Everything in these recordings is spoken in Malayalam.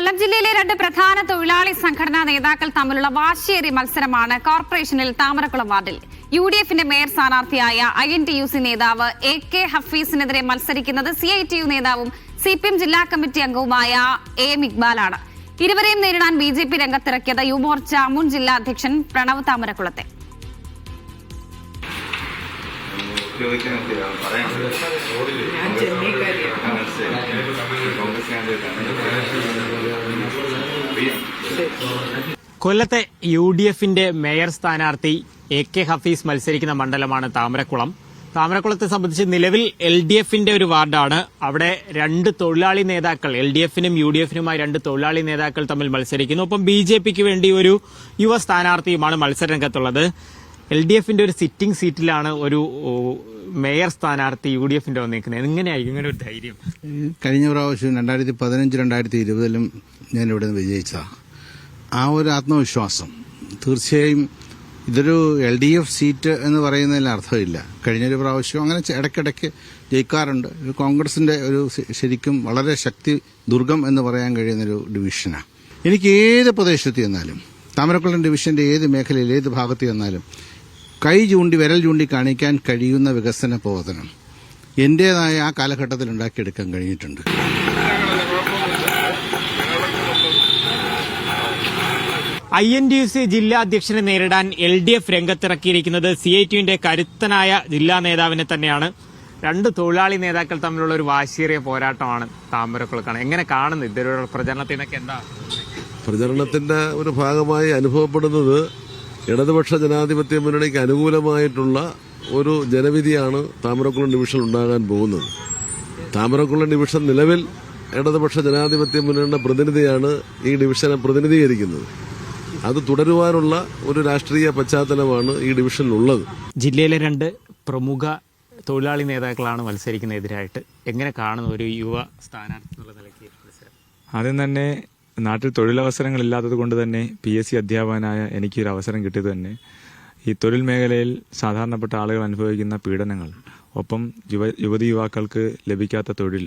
കൊല്ലം ജില്ലയിലെ രണ്ട് പ്രധാന തൊഴിലാളി സംഘടനാ നേതാക്കൾ തമ്മിലുള്ള വാശിയേറിയ മത്സരമാണ് കോർപ്പറേഷനിൽ താമരക്കുളം വാർഡിൽ. യു ഡി എഫിന്റെ mayor സ്ഥാനാർത്ഥിയായ I N T U C നേതാവ് എ കെ ഹഫീസിനെതിരെ മത്സരിക്കുന്നത് സി ഐ ടി യു നേതാവും സി പി എം ജില്ലാ കമ്മിറ്റി അംഗവുമായ എ എം ഇക്ബാലാണ്. ഇരുവരെയും നേരിടാൻ ബി ജെ പി രംഗത്തിറക്കിയത് യുവമോർച്ച മുൻ ജില്ലാ അധ്യക്ഷൻ പ്രണവ് താമരക്കുളത്തെ. ഞാൻ ചെന്നൈക്കാരിയാണ് കോൺഗ്രസ് കൊല്ലത്തെ യു ഡി എഫിന്റെ മേയർ സ്ഥാനാർത്ഥി എ കെ ഹഫീസ് മത്സരിക്കുന്ന മണ്ഡലമാണ് താമരക്കുളം. താമരക്കുളത്തെ സംബന്ധിച്ച് നിലവിൽ എൽ ഡി എഫിന്റെ ഒരു വാർഡാണ്. അവിടെ രണ്ട് തൊഴിലാളി നേതാക്കൾ എൽ ഡി എഫിനും യു ഡി എഫിനുമായി രണ്ട് തൊഴിലാളി നേതാക്കൾ തമ്മിൽ മത്സരിക്കുന്നു. ഒപ്പം ബി ജെ പിക്ക് വേണ്ടി ഒരു യുവ സ്ഥാനാർത്ഥിയുമാണ് മത്സരരംഗത്തുള്ളത്. എൽ ഡി എഫിന്റെ ഒരു സിറ്റിംഗ് സീറ്റിലാണ് ഒരു മേയർ സ്ഥാനാർത്ഥി യു ഡി എഫിന്റെ വന്നിരിക്കുന്നത്. എങ്ങനെയായിരിക്കും? ഇങ്ങനെ ഒരു ധൈര്യം. കഴിഞ്ഞ പ്രാവശ്യം രണ്ടായിരത്തി പതിനഞ്ച് രണ്ടായിരത്തി ഇരുപതിലും ഞാൻ ഇവിടെ നിന്ന് വിജയിച്ചതാണ് ആ ഒരു ആത്മവിശ്വാസം. തീർച്ചയായും ഇതൊരു എൽ ഡി എഫ് സീറ്റ് എന്ന് പറയുന്നതിൽ അർത്ഥമില്ല. കഴിഞ്ഞൊരു പ്രാവശ്യം അങ്ങനെ ഇടയ്ക്കിടയ്ക്ക് ജയിക്കാറുണ്ട്. കോൺഗ്രസിന്റെ ഒരു ശരിക്കും വളരെ ശക്തി ദുർഗം എന്ന് പറയാൻ കഴിയുന്നൊരു ഡിവിഷനാണ് എനിക്ക് ഏത് പ്രദേശത്ത് ചെന്നാലും താമരക്കുളം ഡിവിഷന്റെ ഏത് മേഖലയിൽ ഏത് ഭാഗത്ത് ചെന്നാലും കൈ ചൂണ്ടി വിരൽ ചൂണ്ടി കാണിക്കാൻ കഴിയുന്ന വികസന പ്രവർത്തനം എന്റേതായ ആ കാലഘട്ടത്തിൽ ഉണ്ടാക്കിയെടുക്കാൻ കഴിഞ്ഞിട്ടുണ്ട്. ഐ എൻ ഡി സി ജില്ലാ അധ്യക്ഷനെ നേരിടാൻ എൽ ഡി എഫ് രംഗത്തിറക്കിയിരിക്കുന്നത് സി ഐ ടിയുടെ കരുത്തനായ ജില്ലാ നേതാവിനെ തന്നെയാണ്. രണ്ട് തൊഴിലാളി നേതാക്കൾ തമ്മിലുള്ള ഒരു വാശിയേറിയ പോരാട്ടമാണ് താമരക്കുളക്കാണ്. എങ്ങനെ കാണുന്നു ഇതൊരു പ്രചരണത്തിനൊക്കെ എന്താ? പ്രചരണത്തിന്റെ ഒരു ഭാഗമായി അനുഭവപ്പെടുന്നത് ഇടതുപക്ഷ ജനാധിപത്യ മുന്നണിക്ക് അനുകൂലമായിട്ടുള്ള ഒരു ജനവിധിയാണ് താമരക്കുളം ഡിവിഷൻ ഉണ്ടാകാൻ പോകുന്നത്. താമരക്കുളം ഡിവിഷൻ നിലവിൽ ഇടതുപക്ഷ ജനാധിപത്യ മുന്നണിയുടെ പ്രതിനിധിയാണ് ഈ ഡിവിഷനെ പ്രതിനിധീകരിക്കുന്നത്. അത് തുടരുവാനുള്ള ഒരു രാഷ്ട്രീയ പശ്ചാത്തലമാണ് ഈ ഡിവിഷനിലുള്ളത്. ജില്ലയിലെ രണ്ട് പ്രമുഖ തൊഴിലാളി നേതാക്കളാണ് മത്സരിക്കുന്ന എതിരായിട്ട് എങ്ങനെ കാണുന്നു ഒരു യുവ സ്ഥാനാർത്ഥി എന്നുള്ള നിലയ്ക്ക് ആദ്യം തന്നെ നാട്ടിൽ തൊഴിലവസരങ്ങൾ ഇല്ലാത്തത് കൊണ്ട് തന്നെ പി എസ് സി അധ്യാപകനായ എനിക്കൊരു അവസരം കിട്ടിയത് തന്നെ ഈ തൊഴിൽ മേഖലയിൽ സാധാരണപ്പെട്ട ആളുകൾ അനുഭവിക്കുന്ന പീഡനങ്ങൾ ഒപ്പം യുവ യുവതി യുവാക്കൾക്ക് ലഭിക്കാത്ത തൊഴിൽ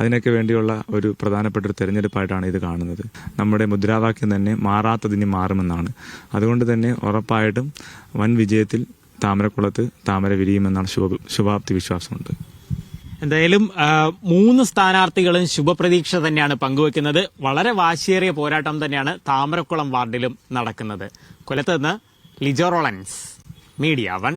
അതിനൊക്കെ വേണ്ടിയുള്ള ഒരു പ്രധാനപ്പെട്ട ഒരു തെരഞ്ഞെടുപ്പായിട്ടാണ് ഇത് കാണുന്നത്. നമ്മുടെ മുദ്രാവാക്യം തന്നെ മാറാത്തതിന് മാറുമെന്നാണ്. അതുകൊണ്ട് തന്നെ ഉറപ്പായിട്ടും വൻ വിജയത്തിൽ താമരക്കുളത്ത് താമര വിരിയുമെന്നാണ് ശുഭ ശുഭാപ്തി വിശ്വാസമുണ്ട്. എന്തായാലും മൂന്ന് സ്ഥാനാർത്ഥികളും ശുഭപ്രതീക്ഷ തന്നെയാണ് പങ്കുവെക്കുന്നത്. വളരെ വാശിയേറിയ പോരാട്ടം തന്നെയാണ് താമരക്കുളം വാർഡിലും നടക്കുന്നത്. കൊല്ലത്ത് നിന്ന് ലിജോ മീഡിയ വൺ.